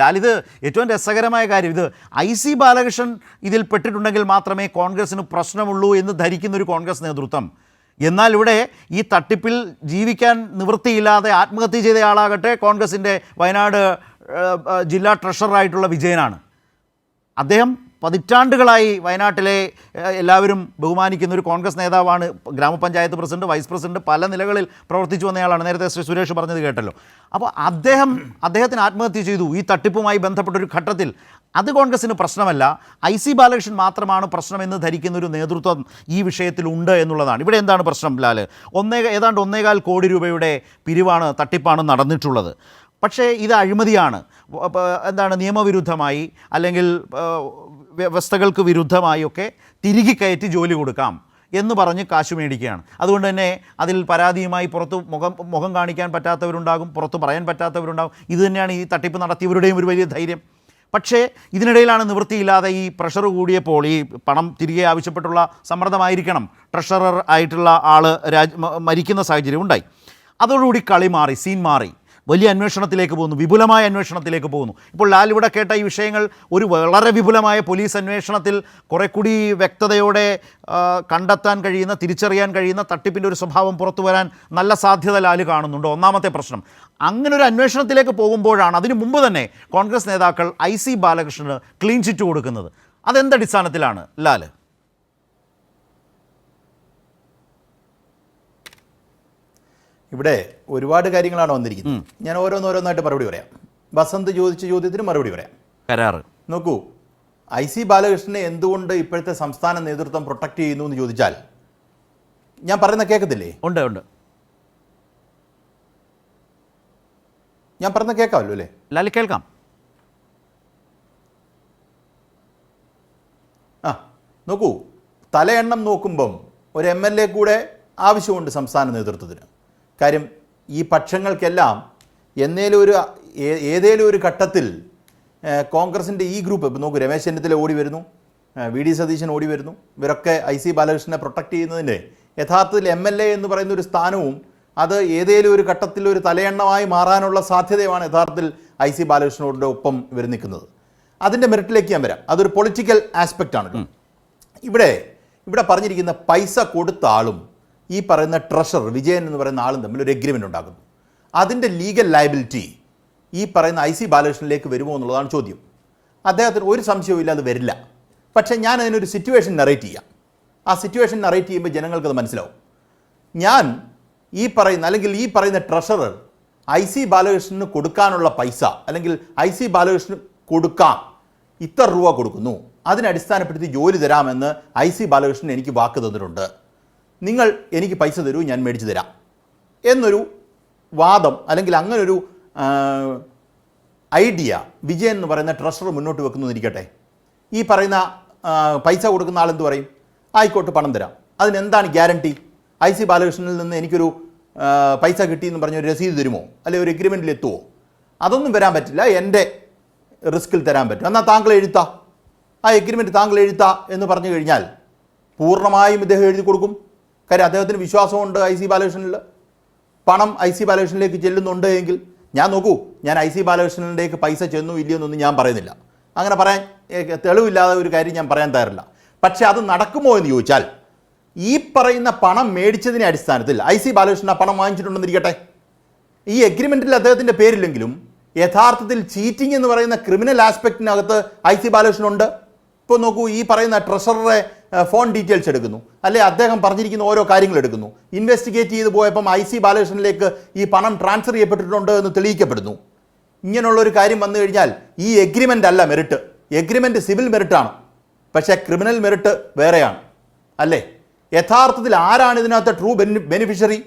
ലാൽ ഇത് ഏറ്റവും രസകരമായ കാര്യം. ഇത് ഐ സി ബാലകൃഷ്ണൻ ഇതിൽ പെട്ടിട്ടുണ്ടെങ്കിൽ മാത്രമേ കോൺഗ്രസിന് പ്രശ്നമുള്ളൂ എന്ന് ധരിക്കുന്ന ഒരു കോൺഗ്രസ് നേതൃത്വം. എന്നാൽ ഇവിടെ ഈ തട്ടിപ്പിൽ ജീവിക്കാൻ നിവൃത്തിയില്ലാതെ ആത്മഹത്യ ചെയ്തയാളാകട്ടെ കോൺഗ്രസിന്റെ വയനാട് ജില്ലാ ട്രഷററായിട്ടുള്ള വിജയനാണ്. അദ്ദേഹം പതിറ്റാണ്ടുകളായി വയനാട്ടിലെ എല്ലാവരും ബഹുമാനിക്കുന്ന ഒരു കോൺഗ്രസ് നേതാവാണ് ഗ്രാമപഞ്ചായത്ത് പ്രസിഡന്റ് വൈസ് പ്രസിഡന്റ് പല നിലകളിൽ പ്രവർത്തിച്ചു വന്നയാളാണ്. നേരത്തെ ശ്രീ സുരേഷ് പറഞ്ഞത് കേട്ടല്ലോ. അപ്പോൾ അദ്ദേഹം അദ്ദേഹത്തിന് ആത്മഹത്യ ചെയ്തു. ഈ തട്ടിപ്പുമായി ബന്ധപ്പെട്ടൊരു ഘട്ടത്തിൽ അത് കോൺഗ്രസിന് പ്രശ്നമല്ല. ഐ സി ബാലകൃഷ്ണൻ മാത്രമാണ് പ്രശ്നമെന്ന് ധരിക്കുന്ന ഒരു നേതൃത്വം ഈ വിഷയത്തിലുണ്ട് എന്നുള്ളതാണ്. ഇവിടെ എന്താണ് പ്രശ്നം ലാൽ? ഒന്നേ ഏതാണ്ട് ഒന്നേകാൽ കോടി രൂപയുടെ പിരിവാണ് തട്ടിപ്പാണ് നടന്നിട്ടുള്ളത്. പക്ഷേ ഇത് അഴിമതിയാണ്. എന്താണ് നിയമവിരുദ്ധമായി അല്ലെങ്കിൽ വ്യവസ്ഥകൾക്ക് വിരുദ്ധമായി ഒക്കെ തിരികെ കയറ്റി ജോലി കൊടുക്കാം എന്ന് പറഞ്ഞ് കാശ് മേടിക്കുകയാണ്. അതുകൊണ്ട് തന്നെ അതിൽ പരാതിയുമായി പുറത്ത് മുഖം മുഖം കാണിക്കാൻ പറ്റാത്തവരുണ്ടാകും പുറത്ത് പറയാൻ പറ്റാത്തവരുണ്ടാകും. ഇത് തന്നെയാണ് ഈ തട്ടിപ്പ് നടത്തിയവരുടെയും ഒരു വലിയ ധൈര്യം. പക്ഷേ ഇതിനിടയിലാണ് നിവൃത്തിയില്ലാതെ ഈ പ്രഷർ കൂടിയപ്പോൾ ഈ പണം തിരികെ ആവശ്യപ്പെട്ടുള്ള സമ്മർദ്ദമായിരിക്കണം. ട്രഷറർ ആയിട്ടുള്ള ആൾ രാജ് മരിക്കുന്ന സാഹചര്യം ഉണ്ടായി. അതോടുകൂടി കളി മാറി സീൻ മാറി. വലിയ അന്വേഷണത്തിലേക്ക് പോകുന്നു വിപുലമായ അന്വേഷണത്തിലേക്ക് പോകുന്നു. ഇപ്പോൾ ലാൽ ഇവിടെ കേട്ട ഈ വിഷയങ്ങൾ ഒരു വളരെ വിപുലമായ പോലീസ് അന്വേഷണത്തിൽ കുറെ കൂടി വ്യക്തതയോടെ കണ്ടെത്താൻ കഴിയുന്ന തിരിച്ചറിയാൻ കഴിയുന്ന തട്ടിപ്പിന്റെ ഒരു സ്വഭാവം പുറത്തു വരാൻ നല്ല സാധ്യത ലാൽ കാണുന്നുണ്ട്. ഒന്നാമത്തെ പ്രശ്നം അങ്ങനെ ഒരു അന്വേഷണത്തിലേക്ക് പോകുമ്പോഴാണ് അതിനു മുമ്പ് തന്നെ കോൺഗ്രസ് നേതാക്കൾ ഐ സി ബാലകൃഷ്ണന് ക്ലീൻ ചിറ്റ് കൊടുക്കുന്നത്. അതെന്തടിസ്ഥാനത്തിലാണ് ലാൽ? ഇവിടെ ഒരുപാട് കാര്യങ്ങളാണ് വന്നിരിക്കുന്നത്. ഞാൻ ഓരോന്നോരോന്നായിട്ട് മറുപടി പറയാം. വസന്ത് ചോദിച്ച ചോദ്യത്തിന് മറുപടി പറയാം. കരാറ്. നോക്കൂ ഐ സി ബാലകൃഷ്ണനെ എന്തുകൊണ്ട് ഇപ്പോഴത്തെ സംസ്ഥാന നേതൃത്വം പ്രൊട്ടക്ട് ചെയ്യുന്നു എന്ന് ചോദിച്ചാൽ ഞാൻ പറയുന്ന കേൾക്കത്തില്ലേ? ഉണ്ട് ഉണ്ട്. ഞാൻ പറയുന്ന കേൾക്കാമല്ലോ അല്ലേ? ലാലി കേൾക്കാം. ആ നോക്കൂ തലയെണ്ണം നോക്കുമ്പം ഒരു എം എൽ എ കൂടെ ആവശ്യമുണ്ട് സംസ്ഥാന നേതൃത്വത്തിന്. കാര്യം ഈ പക്ഷങ്ങൾക്കെല്ലാം എന്നേലും ഒരു ഏതേലും ഒരു ഘട്ടത്തിൽ കോൺഗ്രസിന്റെ ഈ ഗ്രൂപ്പ് ഇപ്പം നോക്കൂ രമേശ് ചെന്നിത്തല ഓടി വരുന്നു വി ഡി സതീശൻ ഓടി വരുന്നു ഇവരൊക്കെ ഐ സി ബാലകൃഷ്ണനെ പ്രൊട്ടക്ട് ചെയ്യുന്നതിന്റെ യഥാർത്ഥത്തിൽ എം എൽ എ എന്ന് പറയുന്ന ഒരു സ്ഥാനവും അത് ഏതേലും ഒരു ഘട്ടത്തിൽ ഒരു തലയെണ്ണമായി മാറാനുള്ള സാധ്യതയുമാണ് യഥാർത്ഥത്തിൽ ഐ സി ബാലകൃഷ്ണനോട് ഒപ്പം ഇവർ നിൽക്കുന്നത്. അതിന്റെ മെറിറ്റിലേക്ക് ഞാൻ വരാം. അതൊരു പൊളിറ്റിക്കൽ ആസ്പെക്റ്റ് ആണല്ലോ ഇവിടെ ഇവിടെ പറഞ്ഞിരിക്കുന്ന പൈസ കൊടുത്ത ആളും ഈ പറയുന്ന ട്രഷർ വിജയൻ എന്ന് പറയുന്ന ആളും തമ്മിൽ ഒരു എഗ്രിമെന്റ് ഉണ്ടാക്കുന്നു. അതിന്റെ ലീഗൽ ലയബിലിറ്റി ഈ പറയുന്ന ഐ സി ബാലകൃഷ്ണനിലേക്ക് വരുമോ എന്നുള്ളതാണ് ചോദ്യം. അദ്ദേഹത്തിന് ഒരു സംശയവും ഇല്ല അത് വരില്ല. പക്ഷേ ഞാൻ അതിനൊരു സിറ്റുവേഷൻ നറേറ്റ് ചെയ്യാം. ആ സിറ്റുവേഷൻ നറേറ്റ് ചെയ്യുമ്പോൾ ജനങ്ങൾക്ക് അത് മനസ്സിലാവും. ഞാൻ ഈ പറയുന്ന അല്ലെങ്കിൽ ഈ പറയുന്ന ട്രഷറർ ഐ സി ബാലകൃഷ്ണന് കൊടുക്കാനുള്ള പൈസ അല്ലെങ്കിൽ ഐ സി ബാലകൃഷ്ണന് കൊടുക്കാം ഇത്ര രൂപ കൊടുക്കുന്നു അതിനടിസ്ഥാനപ്പെടുത്തി ജോലി തരാമെന്ന് ഐ സി ബാലകൃഷ്ണൻ എനിക്ക് വാക്ക് തന്നിട്ടുണ്ട്. നിങ്ങൾ എനിക്ക് പൈസ തരൂ ഞാൻ മേടിച്ചു തരാം. എന്നൊരു വാദം അല്ലെങ്കിൽ അങ്ങനൊരു ഐഡിയ വിജയൻ എന്ന് പറയുന്ന ട്രഷറർ മുന്നോട്ട് വെക്കുന്നു എന്നിരിക്കട്ടെ ഈ പറയുന്ന പൈസ കൊടുക്കുന്ന ആൾ ആളെന്ത് പറയും? ആയിക്കോട്ട് പണം തരാം. അതിനെന്താണ് ഗ്യാരണ്ടി? ഐ സി ബാലകൃഷ്ണനിൽ നിന്ന് എനിക്കൊരു പൈസ കിട്ടിയെന്ന് പറഞ്ഞ ഒരു രസീത് തരുമോ? അല്ലെങ്കിൽ ഒരു എഗ്രിമെന്റിൽ എത്തുമോ അതൊന്നും വരാൻ പറ്റില്ല. എന്റെ റിസ്കിൽ തരാൻ പറ്റും. എന്നാൽ താങ്കൾ എഴുത്താ? ആ എഗ്രിമെന്റ് താങ്കൾ എഴുത്താ എന്ന് പറഞ്ഞു കഴിഞ്ഞാൽ പൂർണമായും ഇദ്ദേഹം എഴുതി കൊടുക്കും. കാര്യം അദ്ദേഹത്തിന് വിശ്വാസമുണ്ട് ഐ സി ബാലകൃഷ്ണനിൽ പണം ഐ സി ബാലകൃഷ്ണനിലേക്ക് ചെല്ലുന്നുണ്ട് എങ്കിൽ ഞാൻ നോക്കൂ ഞാൻ ഐ സി ബാലകൃഷ്ണനിലേക്ക് പൈസ ചെന്നു ഇല്ലയെന്നൊന്നും ഞാൻ പറയുന്നില്ല. അങ്ങനെ പറയാൻ തെളിവില്ലാതെ ഒരു കാര്യം ഞാൻ പറയാൻ തയ്യാറില്ല. പക്ഷേ അത് നടക്കുമോ എന്ന് ചോദിച്ചാൽ ഈ പറയുന്ന പണം മേടിച്ചതിനെ അടിസ്ഥാനത്തിൽ ഐ സി ബാലകൃഷ്ണൻ പണം വാങ്ങിച്ചിട്ടുണ്ടെന്നിരിക്കട്ടെ ഈ എഗ്രിമെന്റിൽ അദ്ദേഹത്തിന്റെ പേരില്ലെങ്കിലും യഥാർത്ഥത്തിൽ ചീറ്റിംഗ് എന്ന് പറയുന്ന ക്രിമിനൽ ആസ്പെക്റ്റിനകത്ത് ഐ സി ബാലകൃഷ്ണനുണ്ട്. ഇപ്പോൾ നോക്കൂ ഈ പറയുന്ന ട്രഷററെ ഫോൺ ഡീറ്റെയിൽസ് എടുക്കുന്നു. അല്ലെ? അദ്ദേഹം പറഞ്ഞിരിക്കുന്ന ഓരോ കാര്യങ്ങൾ എടുക്കുന്നു. ഇൻവെസ്റ്റിഗേറ്റ് ചെയ്ത് പോയപ്പം ഐ സി ബാലകൃഷ്ണനിലേക്ക് ഈ പണം ട്രാൻസ്ഫർ ചെയ്യപ്പെട്ടിട്ടുണ്ട് എന്ന് തെളിയിക്കപ്പെടുന്നു. ഇങ്ങനെയുള്ള ഒരു കാര്യം വന്നു കഴിഞ്ഞാൽ ഈ എഗ്രിമെന്റ് അല്ല മെറിറ്റ് എഗ്രിമെന്റ് സിവിൽ മെറിറ്റാണ് പക്ഷേ ക്രിമിനൽ മെറിറ്റ് വേറെയാണ്. അല്ലേ? യഥാർത്ഥത്തിൽ ആരാണ് ഇതിനകത്ത് ട്രൂ ബെനിഫിഷ്യറി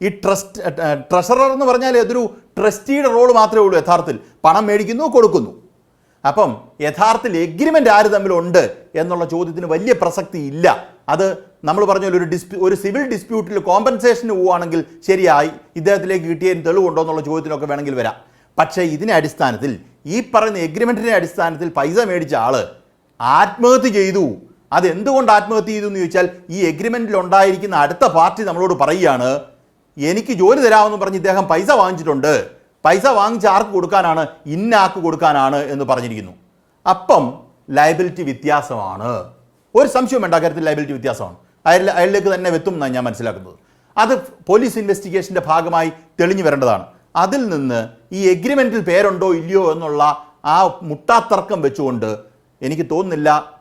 ഈ ട്രസ്റ്റ് ട്രഷറർ എന്ന് പറഞ്ഞാൽ അതൊരു ട്രസ്റ്റിയുടെ റോൾ മാത്രമേ ഉള്ളൂ യഥാർത്ഥത്തിൽ. പണം മേടിക്കുന്നു കൊടുക്കുന്നു. അപ്പം യഥാർത്ഥത്തിൽ എഗ്രിമെന്റ് ആര് തമ്മിലുണ്ട് എന്നുള്ള ചോദ്യത്തിന് വലിയ പ്രസക്തി ഇല്ല അത് നമ്മൾ പറഞ്ഞ ഒരു ഡിസ്പ്യൂ ഒരു സിവിൽ ഡിസ്പ്യൂട്ടിൽ കോമ്പൻസേഷന് പോവുകയാണെങ്കിൽ ശരിയായി ഇദ്ദേഹത്തിലേക്ക് കിട്ടിയതിന് തെളിവുണ്ടോ എന്നുള്ള ചോദ്യത്തിനൊക്കെ വേണമെങ്കിൽ വരാം. പക്ഷേ ഇതിനെ അടിസ്ഥാനത്തിൽ ഈ പറയുന്ന എഗ്രിമെന്റിന്റെ അടിസ്ഥാനത്തിൽ പൈസ മേടിച്ച ആൾ ആത്മഹത്യ ചെയ്തു. അത് എന്തുകൊണ്ട് ആത്മഹത്യ ചെയ്തു എന്ന് ചോദിച്ചാൽ ഈ എഗ്രിമെന്റിൽ ഉണ്ടായിരിക്കുന്ന അടുത്ത പാർട്ടി നമ്മളോട് പറയുകയാണ് എനിക്ക് ജോലി തരാമെന്ന് പറഞ്ഞ് ഇദ്ദേഹം പൈസ വാങ്ങിച്ചിട്ടുണ്ട്. പൈസ വാങ്ങിച്ച് ആർക്ക് കൊടുക്കാനാണ്? ഇന്ന ആർക്ക് കൊടുക്കാനാണ് എന്ന് പറഞ്ഞിരിക്കുന്നു. അപ്പം ലയബിലിറ്റി വ്യത്യാസമാണ്. ഒരു സംശയം വേണ്ട കാര്യത്തിൽ ലയബിലിറ്റി വ്യത്യാസമാണ്. അയാൾ അയാളിലേക്ക് തന്നെ വെത്തും ഞാൻ മനസ്സിലാക്കുന്നത്. അത് പോലീസ് ഇൻവെസ്റ്റിഗേഷന്റെ ഭാഗമായി തെളിഞ്ഞു വരേണ്ടതാണ്. അതിൽ നിന്ന് ഈ എഗ്രിമെന്റിൽ പേരുണ്ടോ ഇല്ലയോ എന്നുള്ള ആ മുട്ടാത്തർക്കം വെച്ചുകൊണ്ട് എനിക്ക് തോന്നുന്നില്ല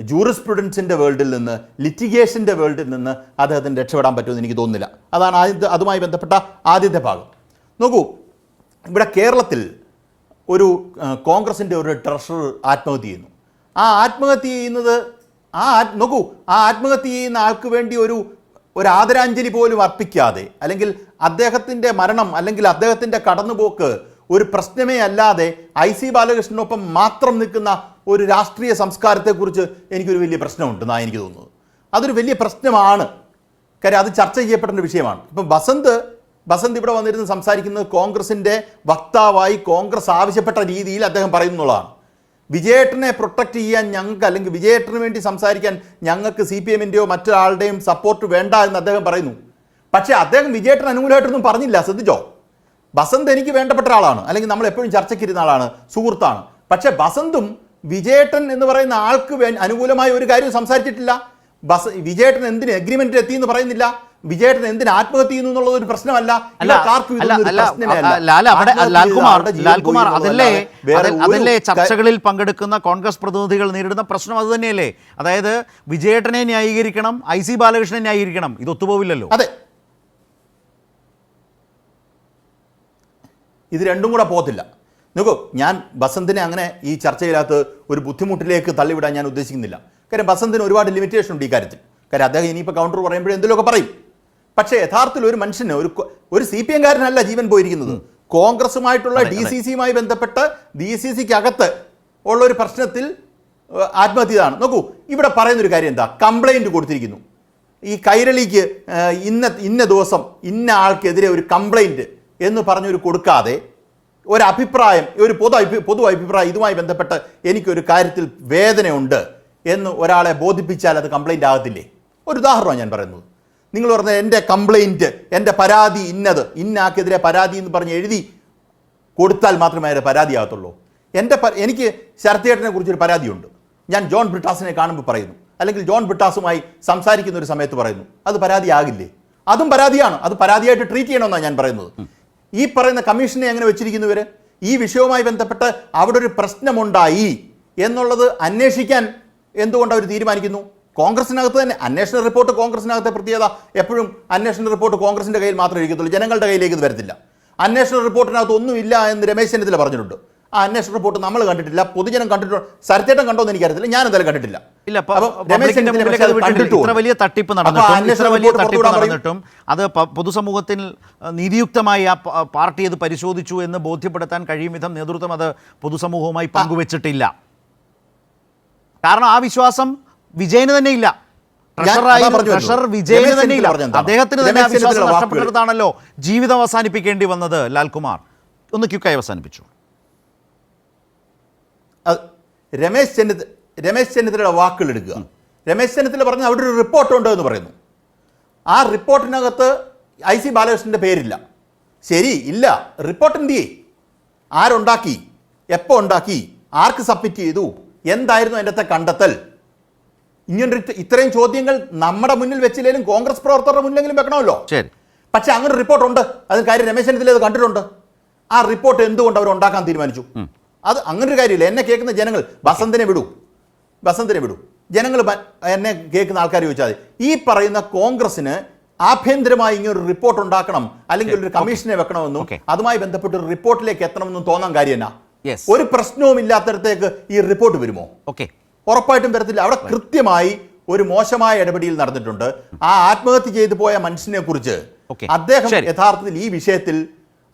ജൂറിസ്പ്രുഡൻസിന്റെ വേൾഡിൽ നിന്ന് ലിറ്റിഗേഷന്റെ വേൾഡിൽ നിന്ന് അദ്ദേഹത്തിന് രക്ഷപ്പെടാൻ പറ്റുമെന്ന് എനിക്ക് തോന്നുന്നില്ല. അതാണ് ആദ്യത്തെ അതുമായി ബന്ധപ്പെട്ട ആദ്യത്തെ ഭാഗം. നോക്കൂ ഇവിടെ കേരളത്തിൽ ഒരു കോൺഗ്രസിന്റെ ഒരു ട്രഷറർ ആത്മഹത്യ ചെയ്യുന്നു. ആ ആത്മഹത്യ ചെയ്യുന്നത് ആ നോക്കൂ ആ ആത്മഹത്യ ചെയ്യുന്ന ആൾക്ക് വേണ്ടി ഒരു ഒരു ആദരാഞ്ജലി പോലും അർപ്പിക്കാതെ അല്ലെങ്കിൽ അദ്ദേഹത്തിന്റെ മരണം അല്ലെങ്കിൽ അദ്ദേഹത്തിന്റെ കടന്നുപോക്ക് ഒരു പ്രശ്നമേ അല്ലാതെ ഐ സി ബാലകൃഷ്ണനൊപ്പം മാത്രം നിൽക്കുന്ന ഒരു രാഷ്ട്രീയ സംസ്കാരത്തെക്കുറിച്ച് എനിക്കൊരു വലിയ പ്രശ്നമുണ്ട് എന്നാണ് എനിക്ക് തോന്നുന്നത്. അതൊരു വലിയ പ്രശ്നമാണ്. കാര്യം അത് ചർച്ച ചെയ്യപ്പെടേണ്ട വിഷയമാണ്. ഇപ്പം ബസന്ത് ബസന്ത് ഇവിടെ വന്നിരുന്ന് സംസാരിക്കുന്നത് കോൺഗ്രസിന്റെ വക്താവായി കോൺഗ്രസ് ആവശ്യപ്പെട്ട രീതിയിൽ അദ്ദേഹം പറയുന്നുള്ളതാണ് വിജയേട്ടനെ പ്രൊട്ടക്റ്റ് ചെയ്യാൻ ഞങ്ങൾക്ക് അല്ലെങ്കിൽ വിജയേട്ടന് വേണ്ടി സംസാരിക്കാൻ ഞങ്ങൾക്ക് സി പി എമ്മിന്റെയോ മറ്റൊരാളുടെയും സപ്പോർട്ട് വേണ്ട എന്ന് അദ്ദേഹം പറയുന്നു. പക്ഷേ അദ്ദേഹം വിജയേട്ടൻ അനുകൂലമായിട്ടൊന്നും പറഞ്ഞില്ല ശ്രദ്ധിച്ചോ? ബസന്ത് എനിക്ക് വേണ്ടപ്പെട്ട ആളാണ് അല്ലെങ്കിൽ നമ്മൾ എപ്പോഴും ചർച്ചയ്ക്കിരുന്ന ആളാണ് സുഹൃത്താണ്. പക്ഷേ ബസന്തും വിജയേട്ടൻ എന്ന് പറയുന്ന ആൾക്ക് അനുകൂലമായ ഒരു കാര്യവും സംസാരിച്ചിട്ടില്ല. ബസ് വിജയേട്ടൻ എന്തിന് എഗ്രിമെന്റിൽ എത്തി എന്ന് പറയുന്നില്ല. വിജയേട്ടൻ എന്തിന് ആത്മഹത്യ ചെയ്യുന്നു എന്നുള്ളത് ഒരു പ്രശ്നമല്ല. ലാൽകുമാർ അതല്ലേ അതല്ലേ ചർച്ചകളിൽ പങ്കെടുക്കുന്ന കോൺഗ്രസ് പ്രതിനിധികൾ നേരിടുന്ന പ്രശ്നം അത് തന്നെയല്ലേ? അതായത് വിജയേട്ടനെ ന്യായീകരിക്കണം ഐ സി ബാലകൃഷ്ണനെ ന്യായീകരിക്കണം ഇത് ഒത്തുപോവില്ലല്ലോ. അതെ. ഇത് രണ്ടും കൂടെ പോകത്തില്ല. നോക്കൂ ഞാൻ ബസന്തിനെ അങ്ങനെ ഈ ചർച്ചയില്ലാത്ത ഒരു ബുദ്ധിമുട്ടിലേക്ക് തള്ളിവിടാൻ ഞാൻ ഉദ്ദേശിക്കുന്നില്ല. കാര്യം ബസന്തിന് ഒരുപാട് ലിമിറ്റേഷൻ ഉണ്ട് ഈ കാര്യത്തിൽ. കാര്യം അദ്ദേഹം ഇനിയിപ്പോൾ കൗണ്ടർ പറയുമ്പോഴേ എന്തെങ്കിലുമൊക്കെ പറയും. പക്ഷേ യഥാർത്ഥത്തിൽ ഒരു മനുഷ്യന് ഒരു ഒരു സി പി എംകാരനല്ല ജീവൻ പോയിരിക്കുന്നത്. കോൺഗ്രസുമായിട്ടുള്ള ഡി സി സിയുമായി ബന്ധപ്പെട്ട് ഡി സി സിക്ക് അകത്ത് ഉള്ള ഒരു പ്രശ്നത്തിൽ ആത്മഹത്യതാണ്. നോക്കൂ ഇവിടെ പറയുന്നൊരു കാര്യം എന്താ? കംപ്ലൈന്റ് കൊടുത്തിരിക്കുന്നു. ഈ കൈരളിക്ക് ഇന്ന ഇന്ന ദിവസം ഇന്ന ആൾക്കെതിരെ ഒരു കംപ്ലൈന്റ് എന്ന് പറഞ്ഞൊരു കൊടുക്കാതെ ഒരു അഭിപ്രായം ഒരു പൊതു അഭി- പൊതു അഭിപ്രായം ഇതുമായി ബന്ധപ്പെട്ട് എനിക്കൊരു കാര്യത്തിൽ വേദനയുണ്ട് എന്ന് ഒരാളെ ബോധിപ്പിച്ചാൽ അത് കംപ്ലൈന്റ് ആകത്തില്ലേ? ഒരു ഉദാഹരണമാണ് ഞാൻ പറയുന്നത്. നിങ്ങൾ പറഞ്ഞ എന്റെ കംപ്ലൈന്റ് എന്റെ പരാതി ഇന്നത് ഇന്ന ആൾക്കെതിരെ പരാതി എന്ന് പറഞ്ഞ് എഴുതി കൊടുത്താൽ മാത്രമേ അതിന്റെ പരാതിയാകത്തുള്ളൂ എന്റെ എനിക്ക് ശരത്തേട്ടനെ കുറിച്ചൊരു പരാതിയുണ്ട്. ഞാൻ ജോൺ ബ്രിട്ടാസിനെ കാണുമ്പോൾ പറയുന്നു. അല്ലെങ്കിൽ ജോൺ ബ്രിട്ടാസുമായി സംസാരിക്കുന്ന ഒരു സമയത്ത് പറയുന്നു. അത് പരാതിയാകില്ലേ അതും പരാതിയാണ്. അത് പരാതിയായിട്ട് ട്രീറ്റ് ചെയ്യണമെന്നാണ് ഞാൻ പറയുന്നത്. ഈ പറയുന്ന കമ്മീഷനെ എങ്ങനെ വെച്ചിരിക്കുന്നവർ ഈ വിഷയവുമായി ബന്ധപ്പെട്ട് അവിടെ ഒരു പ്രശ്നമുണ്ടായി എന്നുള്ളത് അന്വേഷിക്കാൻ എന്തുകൊണ്ട് അവർ തീരുമാനിക്കുന്നു? കോൺഗ്രസിനകത്ത് തന്നെ അന്വേഷണ റിപ്പോർട്ട് കോൺഗ്രസിനകത്തെ പ്രത്യേകത എപ്പോഴും അന്വേഷണ റിപ്പോർട്ട് കോൺഗ്രസിന്റെ കയ്യിൽ മാത്രമേ ഇരിക്കത്തുള്ളൂ. ജനങ്ങളുടെ കയ്യിലേക്ക് ഇത് വരത്തില്ല. അന്വേഷണ റിപ്പോർട്ടിനകത്ത് ഒന്നുമില്ല എന്ന് രമേശ് ചെന്നിത്തല പറഞ്ഞിട്ടുണ്ട്. ആ അന്വേഷണ റിപ്പോർട്ട് നമ്മൾ കണ്ടിട്ടില്ല. പൊതുജനം കണ്ടിട്ടുണ്ട് സരത്തേട്ടൻ കണ്ടോ എന്ന് എനിക്കറിയത്തില്ല. ഞാൻ എന്തായാലും കണ്ടിട്ടില്ല. ഇത്ര വലിയ തട്ടിപ്പ് നടന്നിട്ടും ഇത്ര വലിയ തട്ടിപ്പ് നടന്നിട്ടും അത് പൊതുസമൂഹത്തിൽ നീതിയുക്തമായി ആ പാർട്ടി അത് പരിശോധിച്ചു എന്ന് ബോധ്യപ്പെടുത്താൻ കഴിയും വിധം നേതൃത്വം അത് പൊതുസമൂഹവുമായി പങ്കുവച്ചിട്ടില്ല. കാരണം ആ വിശ്വാസം വിജയന് തന്നെ ഇല്ല? അദ്ദേഹത്തിന് തന്നെ വിശ്വാസം ചെന്നിത്തല ജീവിതം അവസാനിപ്പിക്കേണ്ടി വന്നത് ലാൽകുമാർ. ഒന്ന് ക്യുക്കായി അവസാനിപ്പിച്ചു. രമേശ് ചെന്നിത്തല രമേശ് ചെന്നിത്തലയുടെ വാക്കുകൾ എടുക്കുക. രമേശ് ചെന്നിത്തല പറഞ്ഞ അവിടെ ഒരു റിപ്പോർട്ട് ഉണ്ടോ എന്ന് പറയുന്നു. ആ റിപ്പോർട്ടിനകത്ത് ഐ സി ബാലകൃഷ്ണന്റെ പേരില്ല. ശരി ഇല്ല. റിപ്പോർട്ട് എന്ത് ചെയ്യേ? ആരുണ്ടാക്കി? എപ്പോൾ ഉണ്ടാക്കി? ആർക്ക് സബ്മിറ്റ് ചെയ്തു? എന്തായിരുന്നു അതിന്റെ കണ്ടെത്തൽ? ഇങ്ങനൊരു ഇത്ര- ഇത്രയും ചോദ്യങ്ങൾ നമ്മുടെ മുന്നിൽ വെച്ചില്ലെങ്കിലും കോൺഗ്രസ് പ്രവർത്തകരുടെ മുന്നിലെങ്കിലും വെക്കണമല്ലോ. ശരി. പക്ഷെ അങ്ങനെ റിപ്പോർട്ട് ഉണ്ട് അതിന് കാര്യം രമേശ് ചെന്നിത്തല അത് കണ്ടിട്ടുണ്ട്. ആ റിപ്പോർട്ട് എന്തുകൊണ്ട് അവർ ഉണ്ടാക്കാൻ തീരുമാനിച്ചു? അത് അങ്ങനൊരു കാര്യമില്ല. എന്നെ കേൾക്കുന്ന ജനങ്ങൾ ബസന്തിനെ വിടൂ. ബസന്തിനെ വിടൂ. ജനങ്ങൾ എന്നെ കേൾക്കുന്ന ആൾക്കാർ ചോദിച്ചാൽ മതി. ഈ പറയുന്ന കോൺഗ്രസിന് ആഭ്യന്തരമായി ഇങ്ങനെ ഒരു റിപ്പോർട്ട് ഉണ്ടാക്കണം അല്ലെങ്കിൽ ഒരു കമ്മീഷനെ വെക്കണമെന്നും. അതുമായി ബന്ധപ്പെട്ട് ഒരു റിപ്പോർട്ടിലേക്ക് എത്തണമെന്നും തോന്നാൻ കാര്യം ഒരു പ്രശ്നവും ഇല്ലാത്തടത്തേക്ക് ഈ റിപ്പോർട്ട് വരുമോ? ഓക്കെ. ഉറപ്പായിട്ടും വരത്തില്ല അവിടെ കൃത്യമായി ഒരു മോശമായ ഇടപെടിയിൽ നടന്നിട്ടുണ്ട്. ആ ആത്മഹത്യ ചെയ്തു പോയ മനുഷ്യനെ കുറിച്ച് അദ്ദേഹം യഥാർത്ഥത്തിൽ ഈ വിഷയത്തിൽ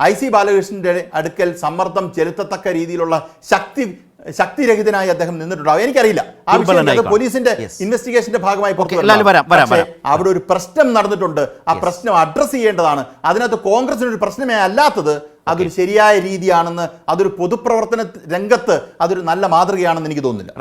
ഐ സി ബാലകൃഷ്ണന്റെ അടുക്കൽ സമ്മർദ്ദം ചെലുത്തത്തക്ക രീതിയിലുള്ള ശക്തി ശക്തിരഹിതനായി അദ്ദേഹം നിന്നിട്ടുണ്ടാവും എനിക്കറിയില്ല. ആ വിഷയം പോലീസിന്റെ. ഇൻവെസ്റ്റിഗേഷന്റെ ഭാഗമായി പുറത്തു. അവിടെ ഒരു പ്രശ്നം നടന്നിട്ടുണ്ട്. ആ പ്രശ്നം അഡ്രസ് ചെയ്യേണ്ടതാണ്. അതിനകത്ത് കോൺഗ്രസിന് ഒരു പ്രശ്നമേ അല്ലാത്തത് അതൊരു ശരിയായ രീതിയാണെന്ന് അതൊരു പൊതുപ്രവർത്തന രംഗത്ത് അതൊരു നല്ല മാതൃകയാണെന്ന് എനിക്ക് തോന്നുന്നില്ല.